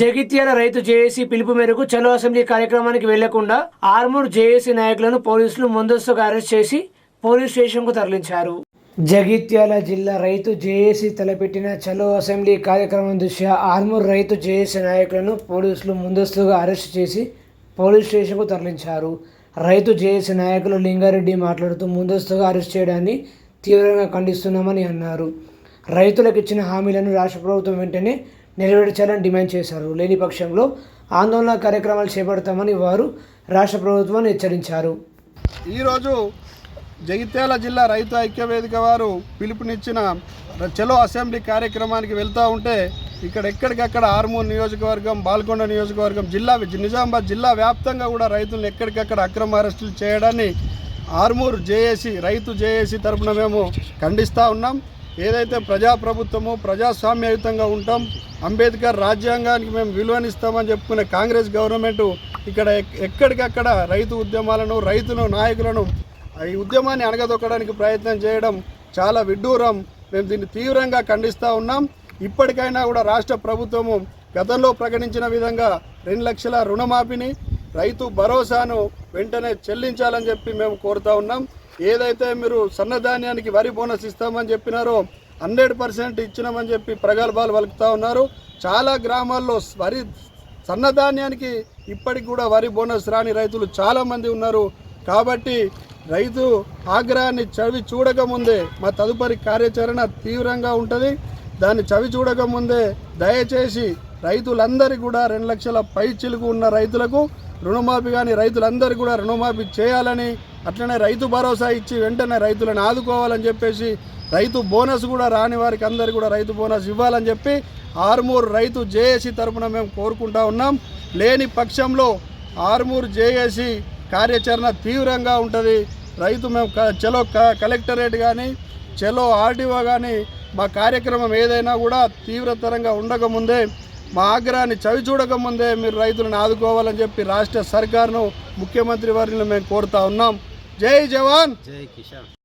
జగిత్యాల రైతు జేఏసీ పిలుపు మేరకు చలో అసెంబ్లీ కార్యక్రమానికి వెళ్ళకుండా ఆర్మూర్ జేఏసీ నాయకులను పోలీసులు ముందస్తుగా అరెస్ట్ చేసి పోలీస్ స్టేషన్కు తరలించారు. జగిత్యాల జిల్లా రైతు జేఏసీ తలపెట్టిన చలో అసెంబ్లీ కార్యక్రమం దృష్ట్యా ఆర్మూర్ రైతు జేఏసీ నాయకులను పోలీసులు ముందస్తుగా అరెస్ట్ చేసి పోలీస్ స్టేషన్కు తరలించారు. రైతు జేఏసీ నాయకులు లింగారెడ్డి మాట్లాడుతూ ముందస్తుగా అరెస్ట్ చేయడాన్ని తీవ్రంగా ఖండిస్తున్నామని అన్నారు. రైతులకు ఇచ్చిన హామీలను రాష్ట్ర ప్రభుత్వం వెంటనే నెరవేర్చాలని డిమాండ్ చేశారు. లేని పక్షంలో ఆందోళన కార్యక్రమాలు చేపడతామని వారు రాష్ట్ర ప్రభుత్వాన్ని హెచ్చరించారు. ఈరోజు జగిత్యాల జిల్లా రైతు ఐక్యవేదిక వారు పిలుపునిచ్చిన చలో అసెంబ్లీ కార్యక్రమానికి వెళ్తూ ఉంటే ఇక్కడ ఎక్కడికక్కడ ఆర్మూర్ నియోజకవర్గం బాల్కొండ నియోజకవర్గం జిల్లా నిజామాబాద్ జిల్లా వ్యాప్తంగా కూడా రైతులను ఎక్కడికక్కడ అక్రమ అరెస్టులు చేయడాన్ని ఆర్మూర్ జేఏసీ రైతు జేఏసీ తరపున మేము ఖండిస్తూ ఉన్నాం. ఏదైతే ప్రజాప్రభుత్వమో ప్రజాస్వామ్యయుతంగా ఉంటాం అంబేద్కర్ రాజ్యాంగానికి మేము విలువనిస్తామని చెప్పుకునే కాంగ్రెస్ గవర్నమెంట్ ఇక్కడ ఎక్- ఎక్కడికక్కడ రైతు ఉద్యమాలను రైతులు నాయకులను ఈ ఉద్యమాన్ని అణగదొక్కడానికి ప్రయత్నం చేయడం చాలా విడ్డూరం. మేము దీన్ని తీవ్రంగా ఖండిస్తూ ఉన్నాం. ఇప్పటికైనా కూడా రాష్ట్ర ప్రభుత్వము గతంలో ప్రకటించిన విధంగా రెండు లక్షల రుణమాఫీని రైతు భరోసాను వెంటనే చెల్లించాలని చెప్పి మేము కోరుతా ఉన్నాం. ఏదైతే మీరు సన్నధాన్యానికి వరి బోనస్ ఇస్తామని చెప్పినారో హండ్రెడ్ పర్సెంట్ ఇచ్చినామని చెప్పి ప్రగల్భాలు వలుకుతూ ఉన్నారు. చాలా గ్రామాల్లో వరి సన్నధాన్యానికి ఇప్పటికి కూడా వరి బోనస్ రాని రైతులు చాలామంది ఉన్నారు. కాబట్టి రైతు ఆగ్రహాన్ని చవి చూడకముందే మా తదుపరి కార్యాచరణ తీవ్రంగా ఉంటుంది. దాన్ని చవి చూడకముందే దయచేసి రైతులందరికీ కూడా రెండు లక్షల పై చిలుకు ఉన్న రైతులకు రుణమాఫీ కానీ రైతులందరికీ కూడా రుణమాఫీ చేయాలని అట్లనే రైతు భరోసా ఇచ్చి వెంటనే రైతులను ఆదుకోవాలని చెప్పేసి రైతు బోనస్ కూడా రాని వారికి అందరికీ కూడా రైతు బోనస్ ఇవ్వాలని చెప్పి ఆర్మూర్ రైతు జేఏసీ తరపున మేము కోరుకుంటా ఉన్నాం. లేని పక్షంలో ఆర్మూర్ జేఏసీ కార్యాచరణ తీవ్రంగా ఉంటుంది. రైతు మేము క- చలో క- కలెక్టరేట్ కానీ చలో ఆర్డీఓ కానీ మా కార్యక్రమం ఏదైనా కూడా తీవ్రతరంగా ఉండకముందే మా ఆగ్రహాన్ని చవి చూడకముందే మీరు రైతులను ఆదుకోవాలని చెప్పి రాష్ట్ర సర్కార్ను ముఖ్యమంత్రి వారిని మేము కోరుతా ఉన్నాం. જય જવાન. જય કિસાન.